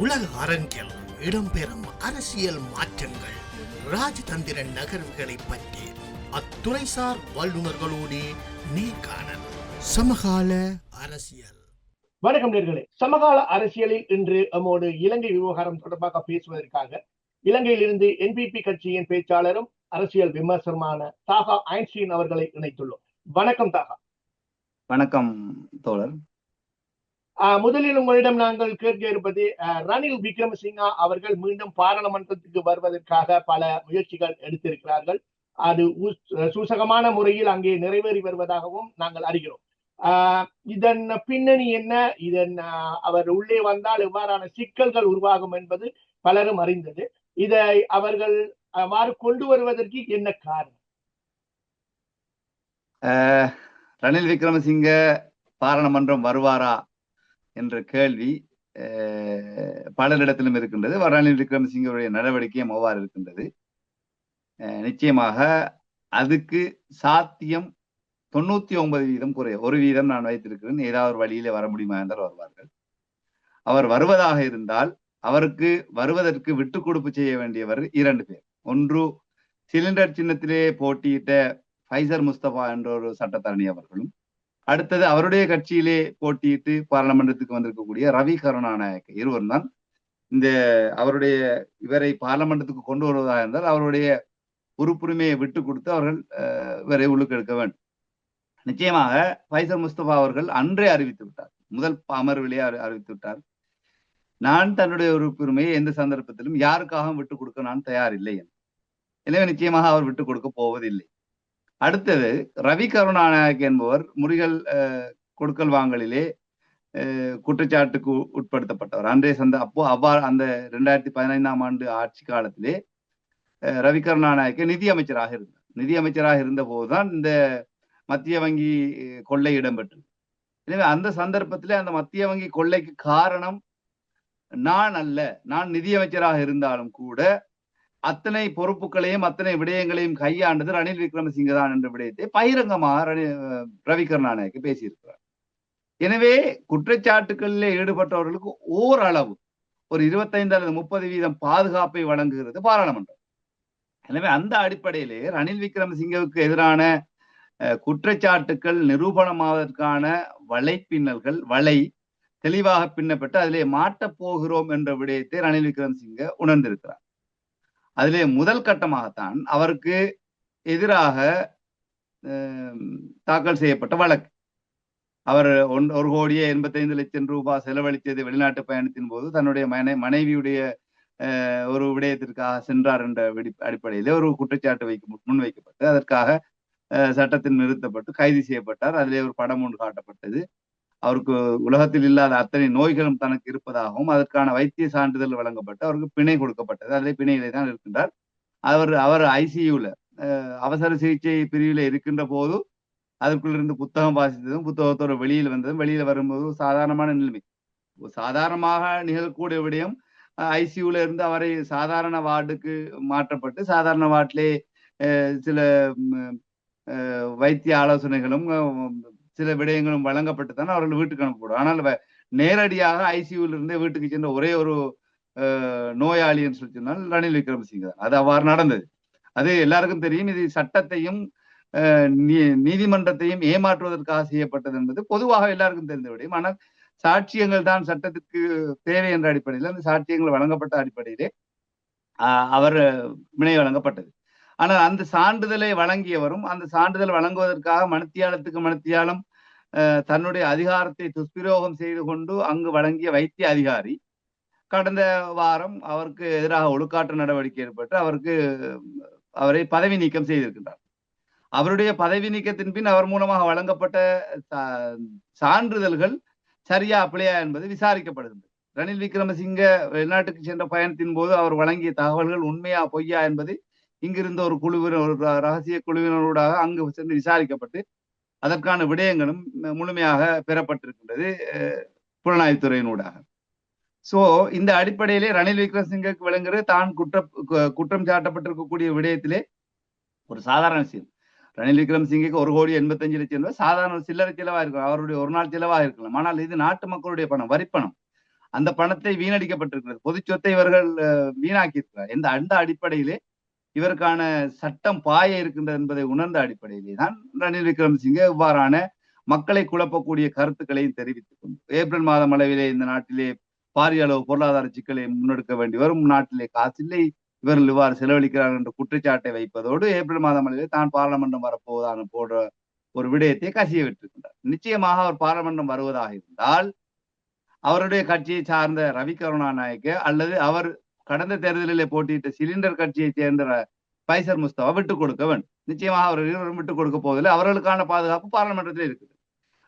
உலக அரங்கில் இடம்பெறும் அரசியல் மாற்றங்கள் ராஜதந்திர நகர்வுகளை பற்றி அத்துறைசார் வல்லுநர்களோடு நேர்காணல் சமகால அரசியல். வணக்கம் நேர்களே. சமகால அரசியலில் இன்று நம்மோடு இலங்கை விவகாரம் தொடர்பாக பேசுவதற்காக இலங்கையிலிருந்து என்பிபி கட்சியின் பேச்சாளரும் அரசியல் விமர்சனமான தாகா ஐன்ஸ்டீன் அவர்களை இணைத்துள்ளோம். வணக்கம் தாகா. வணக்கம் தோழர். முதலில் உங்களிடம் நாங்கள் கேட்க இருப்பது ரணில் விக்ரமசிங்கா அவர்கள் மீண்டும் பாராளுமன்றத்துக்கு வருவதற்காக பல முயற்சிகள் எடுத்திருக்கிறார்கள். அது சூசகமான முறையில் அங்கே நிறைவேறி வருவதாகவும் நாங்கள் அறிகிறோம். ஆஹ் இதன் பின்னணி என்ன? இதன் அவர் உள்ளே வந்தால் எவ்வாறான சிக்கல்கள் உருவாகும் என்பது பலரும் அறிந்தது. இதை அவர்கள் அவ்வாறு கொண்டு வருவதற்கு என்ன காரணம்? ரணில் விக்ரமசிங்க பாராளுமன்றம் வருவாரா? என்ற கேள்வி பலரிடத்திலும் இருக்கின்றது. அவர் விக்ரமசிங்கருடைய நடவடிக்கையும் அவ்வாறு இருக்கின்றது. நிச்சயமாக அதுக்கு சாத்தியம் தொண்ணூத்தி ஒன்பது வீதம் குறைய ஒரு வீதம் நான் வைத்திருக்கிறேன். ஏதாவது ஒரு வழியில வர முடியுமா என்றால் வருவார்கள். அவர் வருவதாக இருந்தால் அவருக்கு வருவதற்கு விட்டு கொடுப்பு செய்ய வேண்டியவர் இரண்டு பேர். ஒன்று சிலிண்டர் சின்னத்திலே போட்டியிட்ட ஃபைசர் முஸ்தபா என்ற ஒரு சட்டத்தரணி அவர்களும் அடுத்தது அவருடைய கட்சியிலே போட்டியிட்டு பாராளுமன்றத்துக்கு வந்திருக்கக்கூடிய ரவி கருணாநாயக்க இருவரும் தான் இந்த அவருடைய இவரை பாராளுமன்றத்துக்கு கொண்டு வருவதாக இருந்தால் அவருடைய உறுப்புரிமையை விட்டு கொடுத்து அவர்கள் அஹ், இவரை உள்ளுக்கெடுக்க வேண்டும். நிச்சயமாக ஃபைசர் முஸ்தபா அவர்கள் அன்றே அறிவித்து விட்டார். முதல் அமர்விலே அறிவித்து விட்டார். நான் தன்னுடைய உறுப்புரிமையை எந்த சந்தர்ப்பத்திலும் யாருக்காகவும் விட்டு கொடுக்க நான் தயாரில்லை. என்று எனவே நிச்சயமாக அவர் விட்டு கொடுக்க போவதில்லை. அடுத்தது ரவி கருணாநாயக் என்பவர் முறிகள் கொடுக்கல் வாங்கலிலே குற்றச்சாட்டுக்கு உட்படுத்தப்பட்டவர். அன்றே சந்த அப்போ அவ்வாறு அந்த ரெண்டாயிரத்தி பதினைந்தாம் ஆண்டு ஆட்சி காலத்திலே அஹ், ரவி கருணாநாயக்க நிதி அமைச்சராக இருந்தார். நிதி அமைச்சராக இருந்த போதுதான் இந்த மத்திய வங்கி கொள்ளை இடம்பெற்றது. எனவே அந்த சந்தர்ப்பத்திலே அந்த மத்திய வங்கி கொள்ளைக்கு காரணம் நான் அல்ல. நான் நிதியமைச்சராக இருந்தாலும் கூட அத்தனை பொறுப்புகளையும் அத்தனை விடயங்களையும் கையாண்டது ரணில் விக்ரமசிங்க தான் என்ற விடயத்தை பகிரங்கமாக ரணி- அஹ் ரவி கருணாநாயக்கு பேசியிருக்கிறார். எனவே குற்றச்சாட்டுகளில் ஈடுபட்டவர்களுக்கு ஓரளவு ஒரு இருபத்தைந்து அல்லது முப்பது வீதம் பாதுகாப்பை வழங்குகிறது பாராளுமன்றம். எனவே அந்த அடிப்படையிலே ரணில் விக்ரமசிங்கவுக்கு எதிரான அஹ், குற்றச்சாட்டுக்கள் நிரூபணமாவதற்கான வலைப்பின்னல்கள் வலை தெளிவாக பின்னப்பட்டு அதிலே மாட்டப் போகிறோம் என்ற விடயத்தை ரணில் விக்ரமசிங்க உணர்ந்திருக்கிறார். அதிலே முதல் கட்டமாகத்தான் அவருக்கு எதிராக தாக்கல் செய்யப்பட்ட வழக்கு. அவர் ஒன்- ஒரு கோடியே எண்பத்தைந்து லட்சம் ரூபாய் செலவழித்தது வெளிநாட்டு பயணத்தின் போது தன்னுடைய மனை மனைவியுடைய அஹ், ஒரு விடயத்திற்காக சென்றார் என்ற வெடி அடிப்படையிலே ஒரு குற்றச்சாட்டு வைக்க முன்வைக்கப்பட்டு அதற்காக அஹ், சட்டத்தில் நிறுத்தப்பட்டு கைது செய்யப்பட்டார். அதிலே ஒரு படம் ஒன்று காட்டப்பட்டது. அவருக்கு உலகத்தில் இல்லாத அத்தனை நோய்களும் தனக்கு இருப்பதாகவும் அதற்கான வைத்திய சான்றிதழ் வழங்கப்பட்டு அவருக்கு பிணை கொடுக்கப்பட்டது. அதிலே பிணையிலே தான் இருக்கின்றார். அவர் அவர் ஐசியூல அவசர சிகிச்சை பிரிவில் இருக்கின்ற போது அதற்குள்ள இருந்து புத்தகம் வாசித்ததும் புத்தகத்தோட வெளியில் வந்ததும் வெளியில வரும்போது சாதாரணமான நிலைமை. சாதாரணமாக நிகழக்கூடிய விடயம் ஐசியூல இருந்து அவரை சாதாரண வார்டுக்கு மாற்றப்பட்டு சாதாரண வார்டிலே சில வைத்திய ஆலோசனைகளும் சில விடயங்களும் வழங்கப்பட்டு தான் அவர்கள் வீட்டுக்கு அனுப்பப்படும். ஆனால் நேரடியாக ஐசியூல இருந்தே வீட்டுக்கு சென்ற ஒரே ஒரு நோயாளின்னு சொல்லி சொன்னால் ரணில் விக்ரமசிங்க தான். அது அவ்வாறு நடந்தது. அது எல்லாருக்கும் தெரியும். இது சட்டத்தையும் அஹ், நீ- நீதிமன்றத்தையும் ஏமாற்றுவதற்காக செய்யப்பட்டது என்பது பொதுவாக எல்லாருக்கும் தெரிந்த விடையும். ஆனால் சாட்சியங்கள் தான் சட்டத்திற்கு தேவை என்ற அடிப்படையில் அந்த சாட்சியங்கள் வழங்கப்பட்ட அடிப்படையிலே ஆஹ், அவர் வினை வழங்கப்பட்டது. ஆனால் அந்த சான்றிதழை வழங்கியவரும் அந்த சான்றிதழ் வழங்குவதற்காக மணித்தியாலத்துக்கு மனத்தியாலம் அஹ், தன்னுடைய அதிகாரத்தை துஷ்பிரயோகம் செய்து கொண்டு அங்கு வழங்கிய வைத்திய அதிகாரி கடந்த வாரம் அவருக்கு எதிராக ஒழுக்காற்று நடவடிக்கை ஏற்பட்டு அவருக்கு அவரை பதவி நீக்கம் செய்திருக்கின்றார். அவருடைய பதவி நீக்கத்தின் பின் அவர் மூலமாக வழங்கப்பட்ட சான்றிதழ்கள் சரியா அப்படியா என்பது விசாரிக்கப்படுகின்றது. ரணில் விக்ரமசிங்க வெளிநாட்டுக்கு சென்ற பயணத்தின் போது அவர் வழங்கிய தகவல்கள் உண்மையா பொய்யா என்பது இங்கிருந்த ஒரு குழுவினர் ரகசிய குழுவினரூடாக அங்கு சென்று விசாரிக்கப்பட்டு அதற்கான விடயங்களும் முழுமையாக பெறப்பட்டிருக்கின்றது புலனாய்வுத்துறையினூடாக. சோ இந்த அடிப்படையிலே ரணில் விக்ரமசிங்கக்கு விளங்குறது தான் குற்ற கு- குற்றம் சாட்டப்பட்டிருக்கக்கூடிய விடயத்திலே ஒரு சாதாரண விஷயம். ரணில் விக்ரமசிங்கக்கு ஒரு கோடி எண்பத்தஞ்சு லட்சம் ரூபாய் சாதாரண சில்லறை செலவா இருக்கும் அவருடைய ஒரு நாள் செலவாக இருக்கலாம். ஆனால் இது நாட்டு மக்களுடைய பணம் வரிப்பணம் அந்த பணத்தை வீணடிக்கப்பட்டிருக்கிறது. பொது சொத்தை இவர்கள் வீணாக்கி இருக்கிறார் இந்த அந்த அடிப்படையிலே இவருக்கான சட்டம் பாய இருக்கின்றது என்பதை உணர்ந்த அடிப்படையிலே தான் ரணில் விக்ரமசிங்கே இவ்வாறான மக்களை குழப்பக்கூடிய கருத்துக்களையும் தெரிவித்துக் கொண்டு ஏப்ரல் மாதம் அளவிலே இந்த நாட்டிலே பாரிய அளவு பொருளாதார சிக்கலை முன்னெடுக்க வேண்டி வரும். நாட்டிலே காசில்லை. இவர்கள் இவ்வாறு செலவழிக்கிறார்கள் என்ற குற்றச்சாட்டை வைப்பதோடு ஏப்ரல் மாதம் அளவிலே தான் பாராளுமன்றம் வரப்போவதான போன்ற ஒரு விடயத்தை கசிய விட்டிருக்கின்றார். நிச்சயமாக அவர் பாராளுமன்றம் வருவதாக இருந்தால் அவருடைய கட்சியை சார்ந்த ரவி கருணாநாயக்க அல்லது அவர் கடந்த தேர்தலிலே போட்டியிட்ட சிலிண்டர் கட்சியை சேர்ந்த பைசர் முஸ்தவா விட்டுக் கொடுக்க வேண்டும். நிச்சயமாக அவர் இருவரும் விட்டுக் கொடுக்க போவதில்லை. அவர்களுக்கான பாதுகாப்பு பாராளுமன்றத்தில் இருக்குது.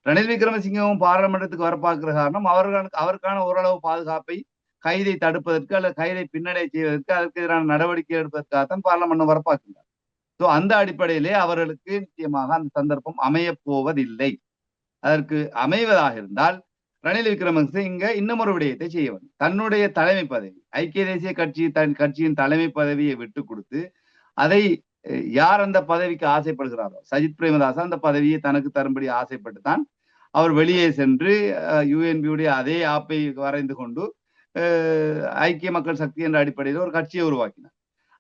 ரணில் விக்ரமசிங்கவும் பாராளுமன்றத்துக்கு வரப்பாக்குற காரணம் அவர்களுக்கு அவருக்கான ஓரளவு பாதுகாப்பை கைதை தடுப்பதற்கு அல்லது கைதை பின்னடை செய்வதற்கு அதற்கு எதிரான நடவடிக்கை எடுப்பதற்காகத்தான் பாராளுமன்றம் வரப்பார்க்கின்றார் ஸோ அந்த அடிப்படையிலே அவர்களுக்கு நிச்சயமாக அந்த சந்தர்ப்பம் அமைய போவதில்லை. அதற்கு அமைவதாக இருந்தால் ரணில் விக்ரமசிங்க இன்னும் ஒரு விடயத்தை செய்யவன். தன்னுடைய தலைமை பதவி ஐக்கிய தேசிய கட்சி தன் கட்சியின் தலைமை பதவியை விட்டு கொடுத்து அதை யார் அந்த பதவிக்கு ஆசைப்படுகிறாரோ சஜித் பிரேமதாஸ் அந்த பதவியை தனக்கு தரும்படி ஆசைப்பட்டு தான் அவர் வெளியே சென்று யுஎன்பியுடைய அதே ஆப்பை வரைந்து கொண்டு ஐக்கிய மக்கள் சக்தி என்ற அடிப்படையில் ஒரு கட்சியை உருவாக்கினார்.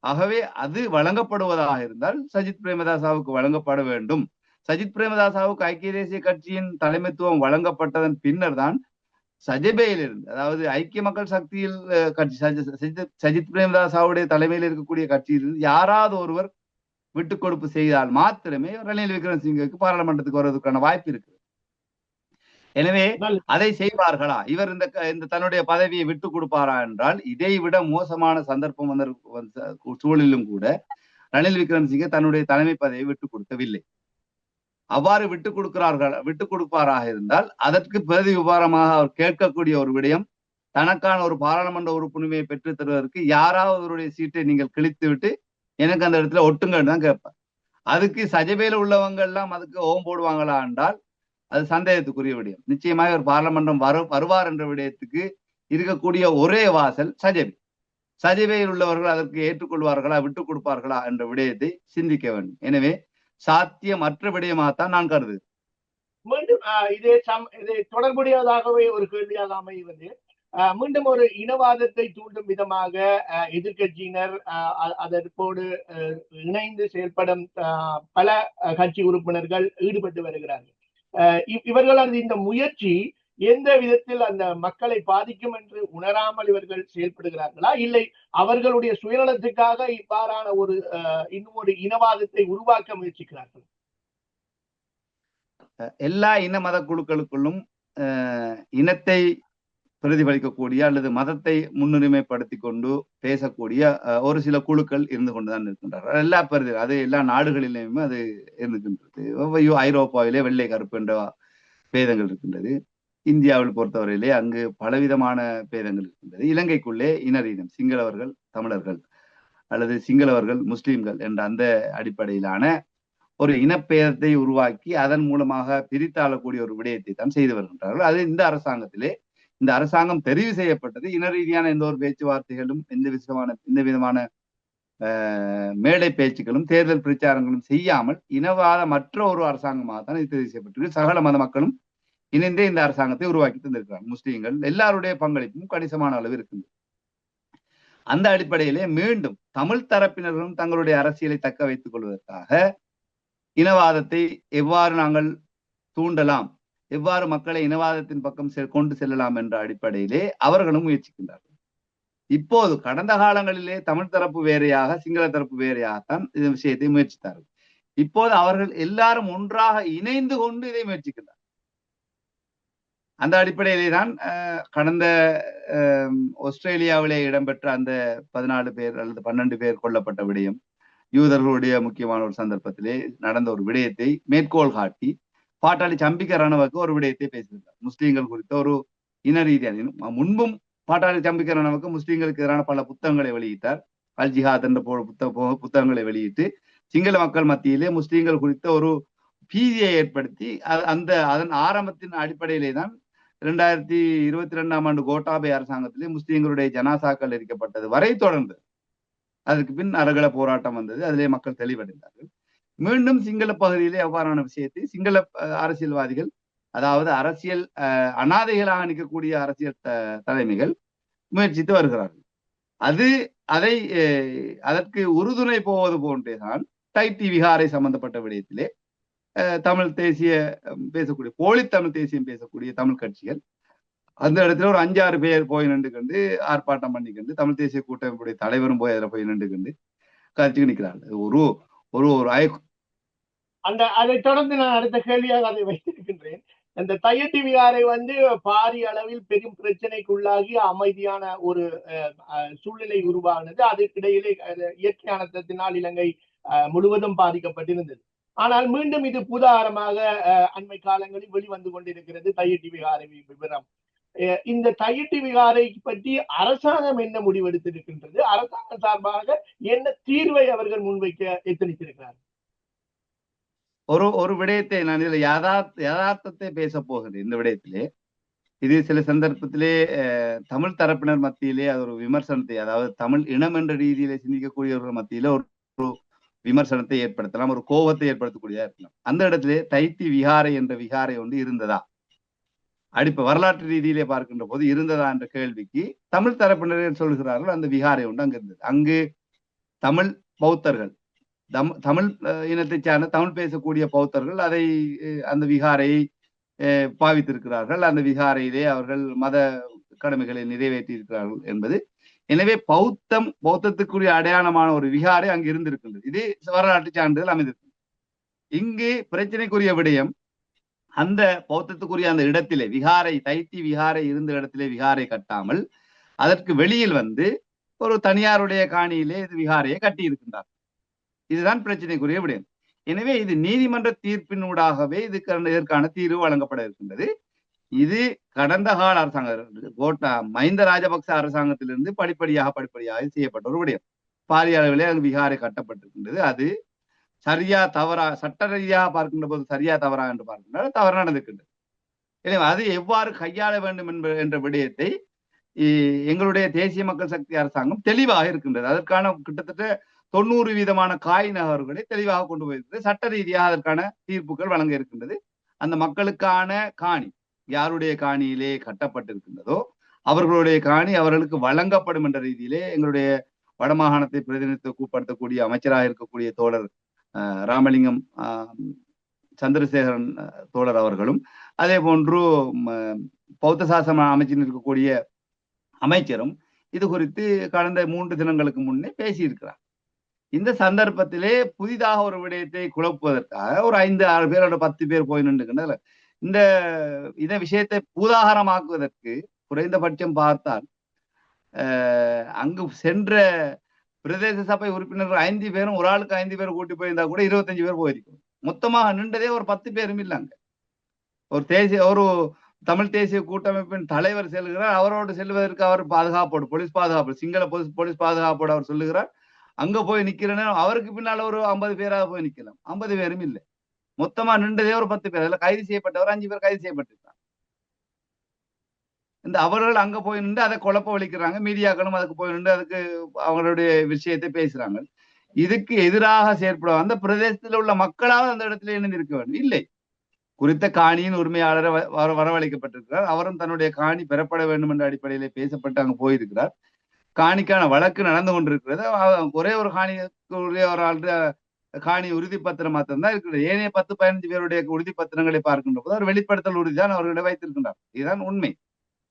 ஆகவே அது வழங்கப்படுவதாக இருந்தால் சஜித் பிரேமதாசாவுக்கு வழங்கப்பட வேண்டும். சஜித் பிரேமதாசாவுக்கு ஐக்கிய தேசிய கட்சியின் தலைமைத்துவம் வழங்கப்பட்டதன் பின்னர் தான் சஜபேயிலிருந்து அதாவது ஐக்கிய மக்கள் சக்தியில் கட்சி சஜித் பிரேமதாசாவுடைய தலைமையில் இருக்கக்கூடிய கட்சியிலிருந்து யாராவது ஒருவர் விட்டுக் கொடுப்பு செய்தால் மாத்திரமே ரணில் விக்ரமசிங்கக்கு பாராளுமன்றத்துக்கு வருவதற்கான வாய்ப்பு இருக்கு எனவே அதை செய்வார்களா? இவர் இந்த இந்த தன்னுடைய பதவியை விட்டு கொடுப்பாரா என்றால் இதை விட மோசமான சந்தர்ப்பம் வந்த சூழலிலும் கூட ரணில் விக்ரமசிங்கே தன்னுடைய தலைமை பதவியை விட்டுக் கொடுக்கவில்லை அவ்வாறு விட்டுக் கொடுக்கிறார்கள் விட்டுக் கொடுப்பாராக இருந்தால் அதற்கு பிரதி விபாரமாக அவர் கேட்கக்கூடிய ஒரு விடயம் தனக்கான ஒரு பாராளுமன்ற உறுப்பினரை பெற்றுத் தருவதற்கு யாராவது அவருடைய சீட்டை நீங்கள் கிழித்து விட்டு எனக்கு அந்த இடத்துல ஒட்டுங்கன்னு தான் கேட்பார். அதுக்கு சஜபையில் உள்ளவங்க எல்லாம் அதுக்கு ஓம் போடுவாங்களா என்றால் அது சந்தேகத்துக்குரிய விடயம். நிச்சயமாக ஒரு பாராளுமன்றம் வரு வருவார் என்ற விடயத்துக்கு இருக்கக்கூடிய ஒரே வாசல் சஜபை சஜபையில் உள்ளவர்கள் அதற்கு ஏற்றுக்கொள்வார்களா விட்டுக் கொடுப்பார்களா என்ற விடயத்தை சிந்திக்க வேண்டும். எனவே சாத்தியமற்ற விடயமாகத்தான் நான் கருது மீண்டும் இதே சம் இது தொடர்புடையதாகவே ஒரு கேள்வியாக அமைவது மீண்டும் ஒரு இனவாதத்தை தூண்டும் விதமாக எதிர்கட்சியினர் அதற்கோடு இணைந்து செயல்படும் பல கட்சி உறுப்பினர்கள் ஈடுபட்டு வருகிறார்கள். இவர்களது இந்த முயற்சி எந்த விதத்தில் அந்த மக்களை பாதிக்கும் என்று உணராமல் இவர்கள் செயல்படுகிறார்களா? இல்லை அவர்களுடைய சுயநலத்துக்காக இவ்வாறான ஒரு இன்னும் ஒரு இனவாதத்தை உருவாக்க முயற்சிக்கிறார்கள்? எல்லா இன மத குழுக்களுக்குள்ளும் இனத்தை பிரதிபலிக்கக்கூடிய அல்லது மதத்தை முன்னுரிமைப்படுத்தி கொண்டு பேசக்கூடிய ஒரு சில குழுக்கள் இருந்து கொண்டுதான் இருக்கின்றார்கள் எல்லா பிரதி அது எல்லா நாடுகளிலுமே அது இருந்துகின்றது. ஐரோப்பாவிலே வெள்ளை கருப்பு என்ற பேதங்கள் இருக்கின்றது. இந்தியாவில் பொறுத்தவரையிலே அங்கு பலவிதமான பேதங்கள் இருக்கின்றது. இலங்கைக்குள்ளே இனரீனம் சிங்களவர்கள் தமிழர்கள் அல்லது சிங்களவர்கள் முஸ்லீம்கள் என்ற அந்த அடிப்படையிலான ஒரு இனப்பெயரத்தை உருவாக்கி அதன் மூலமாக பிரித்தாளக்கூடிய ஒரு விடயத்தை தான் செய்து வருகின்றார்கள். அது இந்த அரசாங்கத்திலே இந்த அரசாங்கம் தெரிவு செய்யப்பட்டது. இன ரீதியான எந்த ஒரு பேச்சுவார்த்தைகளும் எந்த விதமான எந்த விதமான மேடை பேச்சுக்களும் தேர்தல் பிரச்சாரங்களும் செய்யாமல் இனவாத மற்ற ஒரு அரசாங்கமாக தான் இது தெரிவு செய்யப்பட்டிருக்கு. சகல மத மக்களும் இணைந்தே இந்த அரசாங்கத்தை உருவாக்கி தந்திருக்கிறார் முஸ்லீம்கள் எல்லாருடைய பங்களிப்பும் கணிசமான அளவு இருக்குது அந்த அடிப்படையிலே மீண்டும் தமிழ் தரப்பினர்களும் தங்களுடைய அரசியலை தக்க வைத்துக் கொள்வதற்காக இனவாதத்தை எவ்வாறு நாங்கள் தூண்டலாம் எவ்வாறு மக்களை இனவாதத்தின் பக்கம் கொண்டு செல்லலாம் என்ற அடிப்படையிலே அவர்களும் முயற்சிக்கின்றார்கள். இப்போது கடந்த காலங்களிலே தமிழ் தரப்பு வேறையாக சிங்கள தரப்பு வேறையாகத்தான் இந்த விஷயத்தை முயற்சித்தார்கள். இப்போது அவர்கள் எல்லாரும் ஒன்றாக இணைந்து கொண்டு இதை முயற்சிக்கின்றார் அந்த அடிப்படையிலே தான் கடந்த ஆஸ்திரேலியாவிலே இடம்பெற்ற அந்த பதினாலு பேர் அல்லது பன்னெண்டு பேர் கொல்லப்பட்ட விடயம் யூதர்களுடைய முக்கியமான ஒரு சந்தர்ப்பத்திலே நடந்த ஒரு விடயத்தை மேற்கோள் காட்டி பாட்டாளி சம்பிக்க ரணவுக்கு ஒரு விடயத்தை பேசியிருந்தார். முஸ்லீம்கள் குறித்த ஒரு இன ரீதியான முன்பும் பாட்டாளி சம்பிக்க ரணவுக்கு முஸ்லீம்களுக்கு எதிரான பல புத்தகங்களை வெளியிட்டார். அல் ஜிஹாத் என்ற புத்தக புத்தகங்களை வெளியிட்டு சிங்கள மக்கள் மத்தியிலே முஸ்லீம்கள் குறித்த ஒரு பீதியை ஏற்படுத்தி அந்த அதன் ஆரம்பத்தின் அடிப்படையிலே தான் இரண்டாயிரத்தி இருபத்தி ரெண்டாம் ஆண்டு கோட்டாபே அரசாங்கத்திலே முஸ்லீம்களுடைய ஜனாசாக்கள் எரிக்கப்பட்டது. வரை தொடர்ந்து அதற்கு பின் அரகல போராட்டம் வந்தது. அதிலே மக்கள் தெளிவடைந்தார்கள். மீண்டும் சிங்கள பகுதியிலே அவ்வாறான விஷயத்தை சிங்கள அரசியல்வாதிகள் அதாவது அரசியல் அஹ், அனாதைகளாக நிற்கக்கூடிய அரசியல் த- தலைமைகள் முயற்சித்து வருகிறார்கள். அது அதை அதற்கு உறுதுணை போவது போன்றேதான் டைட்டி விகாரை சம்பந்தப்பட்ட விடயத்திலே தமிழ் தேசிய பேசக்கூடிய போலி தமிழ் தேசியம் பேசக்கூடிய தமிழ் கட்சிகள் அந்த இடத்துல ஒரு அஞ்சாறு பேர் போய் நின்று கண்டு ஆர்ப்பாட்டம் பண்ணிக்கண்டு தமிழ் தேசிய கூட்டமைப்புடைய தலைவரும் போய் அதில் போய் நின்று கண்டு கட்சிக்கு ஒரு ஒரு ஒரு ஐ அந்த அதை தொடர்ந்து நான் அடுத்த கேள்வியாக அதை வைத்திருக்கின்றேன். இந்த தையட்டி விகாரை வந்து பாரிய அளவில் பெரும் பிரச்சனைக்குள்ளாகி அமைதியான ஒரு அஹ், சூழ்நிலை உருவானது. அதற்கிடையிலே இயற்கை அனர்த்தத்தினால் இலங்கை அஹ், முழுவதும் பாதிக்கப்பட்டிருந்தது. ஆனால் மீண்டும் இது புதாரமாக அஹ், அண்மை காலங்களில் வெளிவந்து கொண்டிருக்கிறது தையட்டி விகாரை விவரம். இந்த தையட்டி விகாரை பற்றி அரசாங்கம் என்ன முடிவெடுத்திருக்கின்றது? அரசாங்கம் சார்பாக என்ன தீர்வை அவர்கள் முன்வைக்க எத்தனித்திருக்கிறார் ஒரு ஒரு விடயத்தை நான் இதுல யதார்த்த யதார்த்தத்தை பேச போகிறேன் இந்த விடயத்திலே. இது சில சந்தர்ப்பத்திலே தமிழ் தரப்பினர் மத்தியிலே அது ஒரு விமர்சனத்தை அதாவது தமிழ் இனம் என்ற ரீதியிலே சிந்திக்கக்கூடியவர்கள் மத்தியில ஒரு விமர்சனத்தை ஏற்படுத்தலாம் ஒரு கோபத்தை ஏற்படுத்தக்கூடியதா இருக்கலாம். அந்த இடத்திலே தைத்தி விகாரை என்ற விகாரை ஒன்று இருந்ததா? அடிப்ப வரலாற்று ரீதியிலே பார்க்கின்ற போது இருந்ததா என்ற கேள்விக்கு தமிழ் தரப்பினர் சொல்கிறார்கள் அந்த விகாரை ஒன்று அங்கு இருந்தது. அங்கு தமிழ் பௌத்தர்கள் தம் தமிழ் அஹ், இனத்தைச் சார்ந்த தமிழ் பேசக்கூடிய பௌத்தர்கள் அதை அந்த விகாரை அஹ், பாவித்திருக்கிறார்கள். அந்த விகாரையிலே அவர்கள் மத கடமைகளை நிறைவேற்றி இருக்கிறார்கள் என்பது எனவே பௌத்தம் பௌத்தத்துக்குரிய அடையாளமான ஒரு விகாரை அங்கு இருந்திருக்கின்றது. இது வரலாற்று சான்றிதழ் அமைந்திருக்கு இங்கு பிரச்சனைக்குரிய விடயம் அந்த பௌத்தத்துக்குரிய அந்த இடத்திலே விகாரை தைத்தி விகாரை இருந்த இடத்திலே விகாரை கட்டாமல் அதற்கு வெளியில் வந்து ஒரு தனியாருடைய காணியிலே இது விகாரையை கட்டி இருக்கின்றார் இதுதான் பிரச்சனைக்குரிய விடயம். எனவே இது நீதிமன்ற தீர்ப்பினூடாகவே இதுக்கான இதற்கான தீர்வு வழங்கப்பட இருக்கின்றது. இது கடந்த கால அரசாங்கம். கோட்டா மஹிந்த ராஜபக்ச அரசாங்கத்திலிருந்து படிப்படியாக படிப்படியாக செய்யப்பட்ட ஒரு விடயம். பாரிய அளவிலே அங்கு விகாரை கட்டப்பட்டிருக்கின்றது. அது சரியா தவறா சட்ட ரீதியாக பார்க்கின்ற போது சரியா தவறா என்று பார்க்கின்றால் தவறு நடந்திருக்கின்றது. எனவே அது எவ்வாறு கையாள வேண்டும் என்ப என்ற விடயத்தை எங்களுடைய தேசிய மக்கள் சக்தி அரசாங்கம் தெளிவாக இருக்கின்றது. அதற்கான கிட்டத்தட்ட தொண்ணூறு வீதமான காய் நகர்வுகளை தெளிவாக கொண்டு போயிருக்கிறது சட்ட ரீதியாக அதற்கான தீர்ப்புகள் வழங்க இருக்கின்றது. அந்த மக்களுக்கான காணி யாருடைய காணியிலே கட்டப்பட்டிருக்கின்றதோ அவர்களுடைய காணி அவர்களுக்கு வழங்கப்படும் என்ற ரீதியிலே எங்களுடைய வடமாகாணத்தை பிரதிநிதித்துவப்படுத்தக்கூடிய அமைச்சராக இருக்கக்கூடிய தோழர் ராமலிங்கம் சந்திரசேகரன் தோழர் அவர்களும் அதே போன்று ம, பௌத்த சாசன அமைச்சில் இருக்கக்கூடிய அமைச்சரும் இது குறித்து கடந்த மூன்று தினங்களுக்கு முன்னே பேசியிருக்கிறார். இந்த சந்தர்ப்பத்திலே புதிதாக ஒரு விடயத்தை குழப்புவதற்காக ஒரு ஐந்து ஆறு பேரோட பத்து பேர் போய் நின்றுகின்றனர். இந்த இத விஷயத்தை பூதாகரமாக்குவதற்கு குறைந்தபட்சம் பார்த்தால் அங்கு சென்ற பிரதேச சபை உறுப்பினர்கள் ஐந்து பேரும் ஒரு ஆளுக்கு ஐந்து பேர் கூட்டி போயிருந்தா கூட இருபத்தஞ்சு பேர் போயிருக்கும். மொத்தமாக நின்றதே ஒரு பத்து பேரும் இல்லைங்க ஒரு தேசிய ஒரு தமிழ் தேசிய கூட்டமைப்பின் தலைவர் செல்கிறார். அவரோடு செல்வதற்கு அவர் பாதுகாப்போடு போலீஸ் பாதுகாப்பு சிங்கள போலீஸ் போலீஸ் பாதுகாப்போடு அவர் சொல்லுகிறார். அங்க போய் நிக்கிறேன்னு அவருக்கு பின்னால் ஒரு ஐம்பது பேராக போய் நிக்கலாம். ஐம்பது பேரும் இல்லை. மொத்தமா நின்றதே ஒரு பத்து பேர். அதுல கைது செய்யப்பட்டவர் அஞ்சு பேர் கைது செய்யப்பட்டிருக்காங்க. இந்த அவர்கள் அங்க போய் நின்று அதை குழப்ப வலிக்கிறாங்க மீடியாக்களும் அதுக்கு போய் நின்று அதுக்கு அவங்களுடைய விஷயத்தை பேசுறாங்க. இதுக்கு எதிராக செயற்படும் அந்த பிரதேசத்தில் உள்ள மக்களாவது அந்த இடத்துல இணைந்திருக்க வேண்டும். இல்லை. குறித்த காணியின் உரிமையாளரை வ- வர வரவழைக்கப்பட்டிருக்கிறார். அவரும் தன்னுடைய காணி பெறப்பட வேண்டும் என்ற அடிப்படையில பேசப்பட்டு அங்கு போயிருக்கிறார். காணிக்கான வழக்கு நடந்து கொண்டிருக்கிறது. ஒரே ஒரு காணிக்குரிய ஒரு ஆள் காணி உறுதி பத்திரம் மாத்திரம்தான் இருக்கிறது ஏனைய பத்து பதினஞ்சு பேருடைய உறுதி பத்திரங்களை பார்க்கின்ற போது அவர் வெளிப்படுத்தல் உறுதிதான் அவர்களை வைத்திருக்கின்றார். இதுதான் உண்மை.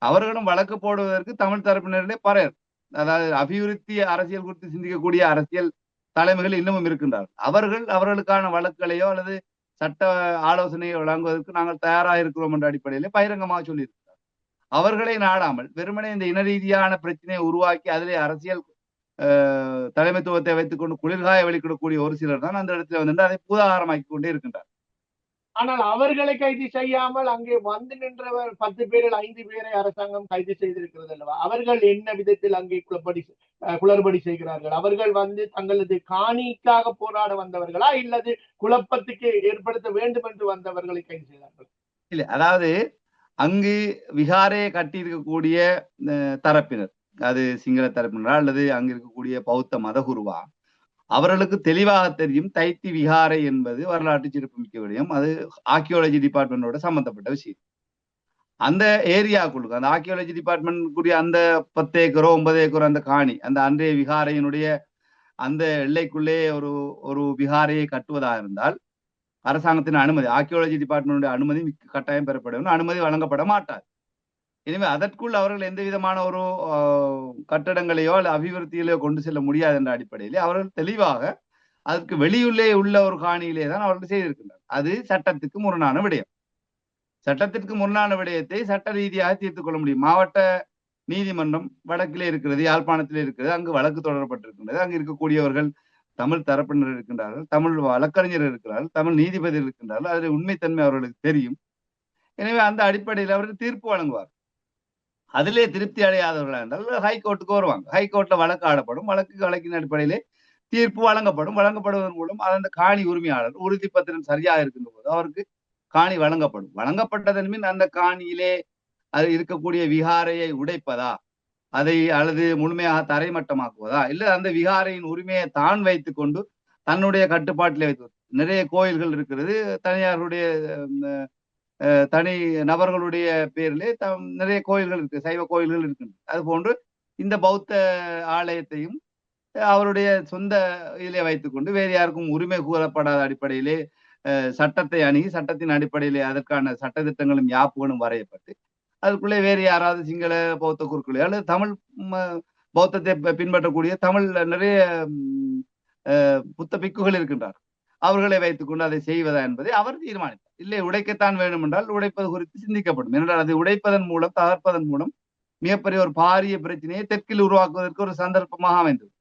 அவர்களும் வழக்கு போடுவதற்கு தமிழ் தரப்பினரிடையே பறையர். அதாவது அபிவிருத்தி அரசியல் குறித்து சிந்திக்கக்கூடிய அரசியல் தலைமைகள் இன்னமும் இருக்கின்றார்கள் அவர்கள் அவர்களுக்கான வழக்குகளையோ அல்லது சட்ட ஆலோசனையை வழங்குவதற்கு நாங்கள் தயாராக இருக்கிறோம் என்ற அடிப்படையிலே பகிரங்கமாக சொல்லியிருக்கிறார். அவர்களை நாடாமல் வெறுமனே இந்த இன ரீதியான பிரச்சனையை உருவாக்கி அதிலே அரசியல் தலைமைத்துவத்தை வைத்துக் கொண்டு குளிர்காய வெளிக்கிடக்கூடிய ஒரு சிலர் தான் அந்த இடத்துல வந்து அதை பூதாகாரமாக்கி கொண்டே இருக்கின்றார். ஆனால் அவர்களை கைது செய்யாமல் அங்கே வந்து நின்றவர் பத்து பேரில் ஐந்து பேரை அரசாங்கம் கைது செய்திருக்கிறது அல்லவா? அவர்கள் என்ன விதத்தில் அங்கே குளப்படி குளறுபடி செய்கிறார்கள்? அவர்கள் வந்து தங்களது காணிக்காக போராட வந்தவர்களா? இல்லது குழப்பத்துக்கு ஏற்படுத்த வேண்டும் என்று வந்தவர்களை கைது செய்தார்கள்? இல்ல அதாவது அங்கு விகாரையை கட்டி இருக்கக்கூடிய அஹ், தரப்பினர். அது சிங்கள தரப்பினரா அல்லது அங்க இருக்கக்கூடிய பௌத்த மதகுருவா அவர்களுக்கு தெளிவாக தெரியும் தைத்தி விகாரை என்பது வரலாற்று சிறப்புமிக்க விடயம் அது ஆர்கியோலஜி டிபார்ட்மெண்டோட சம்பந்தப்பட்ட விஷயம். அந்த ஏரியாக்குள்ளுக்கு அந்த ஆக்கியாலஜி டிபார்ட்மெண்ட் கூடிய அந்த பத்து ஏக்கரோ ஒன்பது ஏக்கரோ அந்த காணி அந்த அன்றைய விகாரையினுடைய அந்த எல்லைக்குள்ளே ஒரு ஒரு விகாரையை கட்டுவதாக இருந்தால் அரசாங்கத்தின் அனுமதி ஆர்கியாலஜி டிபார்ட்மெண்ட் அனுமதி கட்டாயம் பெறப்படும். அனுமதி வழங்கப்பட மாட்டார் எனவே அதற்குள் அவர்கள் எந்த விதமான ஒரு கட்டடங்களையோ அல்லது அபிவிருத்திகளையோ கொண்டு செல்ல முடியாது என்ற அடிப்படையிலே அவர்கள் தெளிவாக அதற்கு வெளியுள்ளே உள்ள ஒரு காணியிலே தான் அவர்கள் செய்திருக்கின்றனர். அது சட்டத்துக்கு முரணான விடயம். சட்டத்திற்கு முரணான விடயத்தை சட்ட ரீதியாக தீர்த்து கொள்ள முடியும். மாவட்ட நீதிமன்றம் வடக்கிலே இருக்கிறது யாழ்ப்பாணத்திலே இருக்கிறது அங்கு வழக்கு தொடரப்பட்டிருக்கின்றது. அங்கு இருக்கக்கூடியவர்கள் தமிழ் தரப்பினர் இருக்கின்றார்கள் தமிழ் வழக்கறிஞர் இருக்கிறார்கள் தமிழ் நீதிபதி இருக்கின்றார்கள். அதில் உண்மைத்தன்மை அவர்களுக்கு தெரியும். எனவே அந்த அடிப்படையில் அவர்கள் தீர்ப்பு வழங்குவார் அதிலே திருப்தி அடையாதவர்களாக இருந்தால் ஹைகோர்ட்டுக்கு வருவாங்க. ஹைகோர்ட்ல வழக்கு ஆடப்படும் வழக்கு வழக்கின் அடிப்படையிலே தீர்ப்பு வழங்கப்படும். வழங்கப்படுவதன் மூலம் அந்த காணி உரிமையாளர் உறுதி பத்திரம் சரியாக இருக்கின்ற போது அவருக்கு காணி வழங்கப்படும். வழங்கப்பட்டதன் மீன் அந்த காணியிலே அது இருக்கக்கூடிய விகாரையை உடைப்பதா? அதை அல்லது முழுமையாக தரைமட்டமாக்குவதா? இல்ல அந்த விகாரையின் உரிமையை தான் வைத்து கொண்டு தன்னுடைய கட்டுப்பாட்டிலே வைத்து நிறைய கோயில்கள் இருக்கிறது தனியாருடைய தனி நபர்களுடைய பேரிலே தம் நிறைய கோயில்கள் இருக்கு சைவ கோயில்கள் இருக்கின்றன. அது போன்று இந்த பௌத்த ஆலயத்தையும் அவருடைய சொந்த இதிலே வைத்துக்கொண்டு வேறு யாருக்கும் உரிமை கூறப்படாத அடிப்படையிலே சட்டத்தை அணுகி சட்டத்தின் அடிப்படையிலே அதற்கான சட்டத்திட்டங்களும் யாப்புகளும் வரையப்பட்டு அதுக்குள்ளே வேறு யாராவது சிங்கள பௌத்த குருக்களோ அல்லது தமிழ் ம, பௌத்தத்தை பின்பற்றக்கூடிய தமிழ் நிறைய புத்த பிக்குகள் இருக்கின்றார் அவர்களை வைத்துக்கொண்டு அதை செய்வதா என்பதை அவர் தீர்மானித்தார். இல்லை உடைக்கத்தான் வேண்டும் என்றால் உடைப்பது குறித்து சிந்திக்கப்படும். என்றால் அதை உடைப்பதன் மூலம் தகர்ப்பதன் மூலம் மிகப்பெரிய ஒரு பாரிய பிரச்சனையை தெற்கில் உருவாக்குவதற்கு ஒரு சந்தர்ப்பமாக அமைந்தது.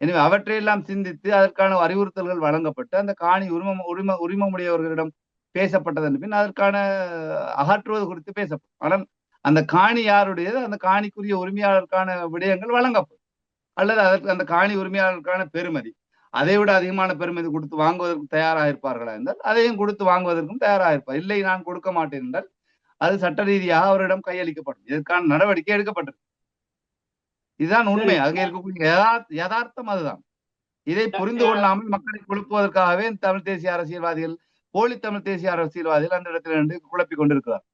எனவே அவற்றையெல்லாம் சிந்தித்து அதற்கான அறிவுறுத்தல்கள் வழங்கப்பட்டு அந்த காணி உரிமம் உரிம உரிமமுடையவர்களிடம் பேசப்பட்டதன் பின் அதற்கான அகற்றுவது குறித்து பேசப்படும். ஆனால் அந்த காணி யாருடையது? அந்த காணிக்குரிய உரிமையாளருக்கான விடயங்கள் வழங்கப்படும். அல்லது அதற்கு அந்த காணி உரிமையாளருக்கான பெருமதி அதை விட அதிகமான பெருமதி கொடுத்து வாங்குவதற்கு தயாராக இருப்பார்களா என்றால் அதையும் கொடுத்து வாங்குவதற்கும் தயாராக இருப்பார் இல்லை நான் கொடுக்க மாட்டேன் என்றால் அது சட்ட ரீதியாக அவரிடம் கையளிக்கப்படும். இதற்கான நடவடிக்கை எடுக்கப்பட்டது. இதுதான் உண்மை. அங்கே இருக்கக்கூடிய யதார்த்த- யதார்த்தம் அதுதான். இதை புரிந்து கொள்ளாமல் மக்களை குழப்புவதற்காகவே தமிழ் தேசிய அரசியல்வாதிகள் போலி தமிழ் தேசிய அரசியல்வாதிகள் அந்த இடத்துல நின்று குழப்பிக் கொண்டிருக்கிறார்.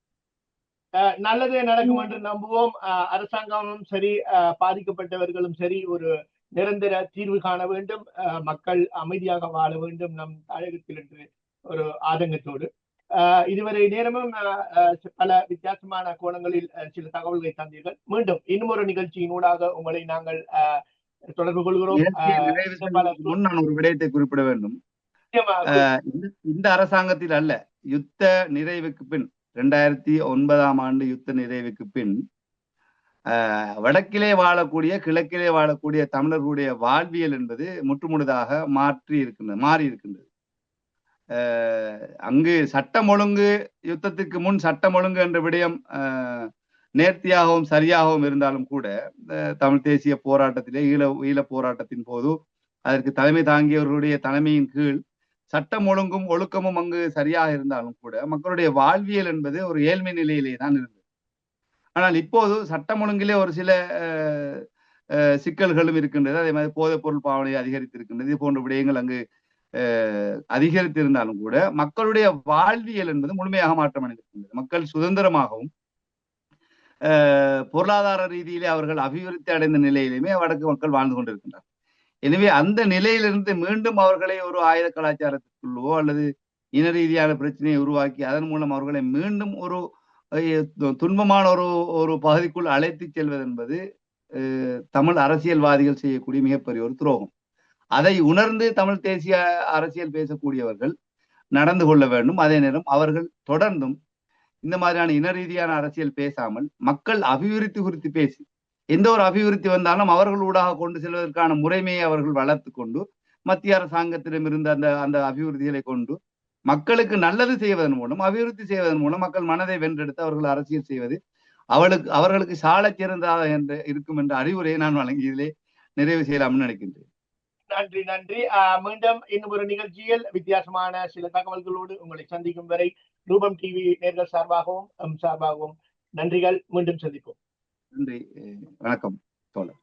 நல்லதே நடக்கும் என்று நம்புவோம். அரசாங்கமும் சரி அஹ் பாதிக்கப்பட்டவர்களும் சரி ஒரு நிரந்தர தீர்வு காண வேண்டும். மக்கள் அமைதியாக வாழ வேண்டும் நம் தாயகத்தில் என்று ஒரு ஆதங்கத்தோடு. இதுவரை நேரமும் பல வித்தியாசமான கோணங்களில் சில தகவல்களை தந்தீர்கள். மீண்டும் இன்னும் ஒரு நிகழ்ச்சியின் ஊடாக உங்களை நாங்கள் அஹ், தொடர்பு கொள்கிறோம். நான் ஒரு விடயத்தை குறிப்பிட வேண்டும். இந்த- அரசாங்கத்தில் அல்ல யுத்த நிறைவுக்கு பின் இரண்டாயிரத்தி ஒன்பதாம் ஆண்டு யுத்த நிறைவுக்கு பின் வடக்கிலே வாழக்கூடிய கிழக்கிலே வாழக்கூடிய தமிழர்களுடைய வாழ்வியல் என்பது முற்றுமுழுதாக மாற்றி இருக்கின்றது மாறி இருக்கின்றது. அங்கு சட்டம் ஒழுங்கு யுத்தத்துக்கு முன் சட்டம் ஒழுங்கு என்ற விடயம் நேர்த்தியாகவும் சரியாகவும் இருந்தாலும் கூட தமிழ் தேசிய போராட்டத்திலே ஈழ ஈழ போராட்டத்தின் போது அதற்கு தலைமை தாங்கியவர்களுடைய தலைமையின் கீழ் சட்டம் ஒழுங்கும் ஒழுக்கமும் அங்கு சரியாக இருந்தாலும் கூட மக்களுடைய வாழ்வியல் என்பது ஒரு ஏழ்மை நிலையிலே தான் இருந்தது. ஆனால் இப்போது சட்டம் ஒழுங்கிலே ஒரு சில சிக்கல்களும் இருக்கின்றது. அதே மாதிரி போதைப் பொருள் பாவனை அதிகரித்திருக்கின்றது. இது போன்ற விடயங்கள் அங்கு அதிகரித்திருந்தாலும் கூட மக்களுடைய வாழ்வியல் என்பது முழுமையாக மாற்றம் அடைந்திருக்கின்றது. மக்கள் சுதந்திரமாகவும் பொருளாதார ரீதியிலே அவர்கள் அபிவிருத்தி அடைந்த நிலையிலுமே வடக்கு மக்கள் வாழ்ந்து கொண்டிருக்கின்றனர் எனவே அந்த நிலையிலிருந்து மீண்டும் அவர்களை ஒரு ஆயுத கலாச்சாரத்துக்குள்ளோ அல்லது இன ரீதியான பிரச்சனையை உருவாக்கி அதன் மூலம் அவர்களை மீண்டும் ஒரு துன்பமான ஒரு ஒரு பகுதிக்குள் அழைத்து செல்வது என்பது தமிழ் அரசியல்வாதிகள் செய்யக்கூடிய மிகப்பெரிய ஒரு துரோகம். அதை உணர்ந்து தமிழ் தேசிய அரசியல் பேசக்கூடியவர்கள் நடந்து கொள்ள வேண்டும். அதே நேரம் அவர்கள் தொடர்ந்தும் இந்த மாதிரியான இன ரீதியான அரசியல் பேசாமல் மக்கள் அபிவிருத்தி குறித்து பேசி எந்த ஒரு அபிவிருத்தி வந்தாலும் அவர்கள் ஊடாக கொண்டு செல்வதற்கான முறைமையை அவர்கள் வளர்த்து கொண்டு மத்திய அரசாங்கத்திடமிருந்து அந்த அந்த அபிவிருத்திகளை கொண்டு மக்களுக்கு நல்லது செய்வதன் மூலம் அபிவிருத்தி செய்வதன் மூலம் மக்கள் மனதை வென்றெடுத்து அவர்கள் அரசியல் செய்வது. அவளுக்கு அவர்களுக்கு சாலச் சிறந்ததாக என்று இருக்கும் என்ற அறிவுரையை நான் வழங்கியதிலே நிறைவு செய்யலாம்னு நினைக்கின்றேன். நன்றி நன்றி. மீண்டும் இன்னும் ஒரு நிகழ்ச்சியில் வித்தியாசமான சில தகவல்களோடு உங்களை சந்திக்கும் வரை ரூபம் டிவி நேர்கள் சார்பாகவும் சார்பாகவும் நன்றிகள். மீண்டும் சந்திப்போம். நன்றி. வணக்கம் தோழர்.